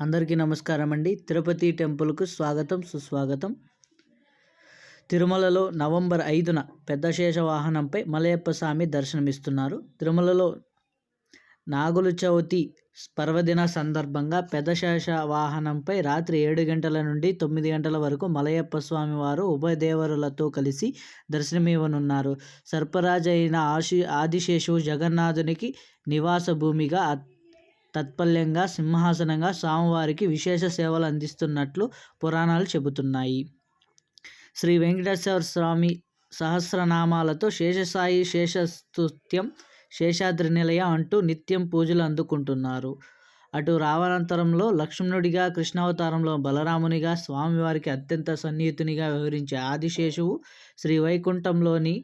అందరికీ నమస్కారం అండి తిరుపతి టెంపుల్కు స్వాగతం సుస్వాగతం. తిరుమలలో నవంబర్ ఐదున పెద్ద శేష వాహనంపై మలయప్ప స్వామి దర్శనమిస్తున్నారు. తిరుమలలో నాగుల చవితి పర్వదిన సందర్భంగా పెద్ద వాహనంపై రాత్రి ఏడు గంటల నుండి తొమ్మిది గంటల వరకు మలయప్ప స్వామి వారు ఉభయ దేవరులతో కలిసి దర్శనమివ్వనున్నారు. సర్పరాజు అయిన ఆశి ఆదిశేషువు జగన్నాథునికి నివాస భూమిగా తత్పల్యంగా సింహాసనంగా స్వామివారికి విశేష సేవలు అందిస్తున్నట్లు పురాణాలు చెబుతున్నాయి. శ్రీ వెంకటేశ్వర స్వామి సహస్రనామాలతో శేషసాయి శేషస్తుత్యం శేషాద్రి నిలయ అంటూ నిత్యం పూజలు అందుకుంటున్నారు. అటు రావణాంతరంలో లక్ష్మణుడిగా కృష్ణావతారంలో బలరామునిగా స్వామివారికి అత్యంత సన్నిహితునిగా వ్యవహరించే ఆదిశేషువు శ్రీ వైకుంఠంలోని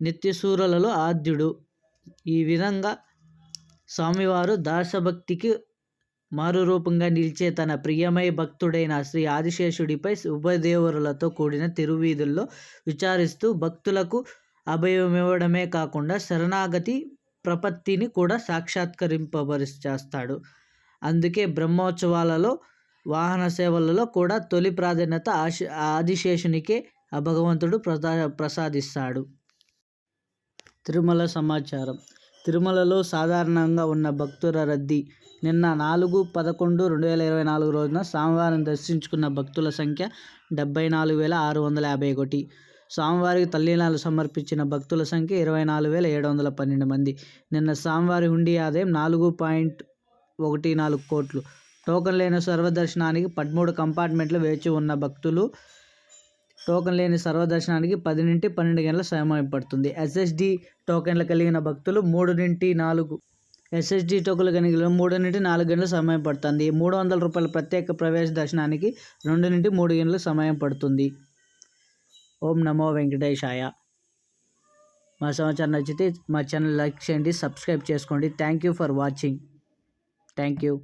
నిత్యసూరులలో ఆద్యుడు. ఈ విధంగా స్వామివారు దాసభక్తికి మారురూపంగా నిలిచే తన ప్రియమై భక్తుడైన శ్రీ ఆదిశేషుడిపై ఉభయదేవరులతో కూడిన తిరువీధుల్లో విచారిస్తూ భక్తులకు అభయమివ్వడమే కాకుండా శరణాగతి ప్రపత్తిని కూడా సాక్షాత్కరింపబరి చేస్తాడు అందుకే బ్రహ్మోత్సవాలలో వాహన సేవలలో కూడా తొలి ప్రాధాన్యత ఆశ ఆదిశేషునికే ఆ భగవంతుడు ప్రసా ప్రసాదిస్తాడు. తిరుమల సమాచారం. తిరుమలలో సాధారణంగా ఉన్న భక్తుల రద్దీ. నిన్న నాలుగు పదకొండు రెండు వేల ఇరవై నాలుగు రోజున స్వామివారిని దర్శించుకున్న భక్తుల సంఖ్య డెబ్బై నాలుగు వేల ఆరు వందల యాభై ఒకటి. స్వామివారికి తల్లినాలు సమర్పించిన భక్తుల సంఖ్య ఇరవై నాలుగు వేల ఏడు వందల పన్నెండు మంది. నిన్న స్వామివారి హుండీ ఆదాయం నాలుగు పాయింట్ ఒకటి నాలుగు కోట్లు. టోకన్ లేని సర్వదర్శనానికి పదమూడు కంపార్ట్మెంట్లు వేచి ఉన్న భక్తులు టోకెన్ లేని సర్వదర్శనానికి పది నుండి పన్నెండు గంటల సమయం పడుతుంది. ఎస్ఎస్డి టోకెన్లు కలిగిన భక్తులు మూడు నుండి నాలుగు ఎస్ఎస్డి టోకెన్లు కలిగిన మూడు నుండి నాలుగు గంటల సమయం పడుతుంది. మూడు వందల రూపాయల ప్రత్యేక ప్రవేశ దర్శనానికి రెండు నుండి మూడు గంటల సమయం పడుతుంది. ఓం నమో వెంకటేశాయ. మా సమాచారం నచ్చితే మా ఛానల్ లైక్ చేయండి సబ్స్క్రైబ్ చేసుకోండి. Thank you for watching. Thank you.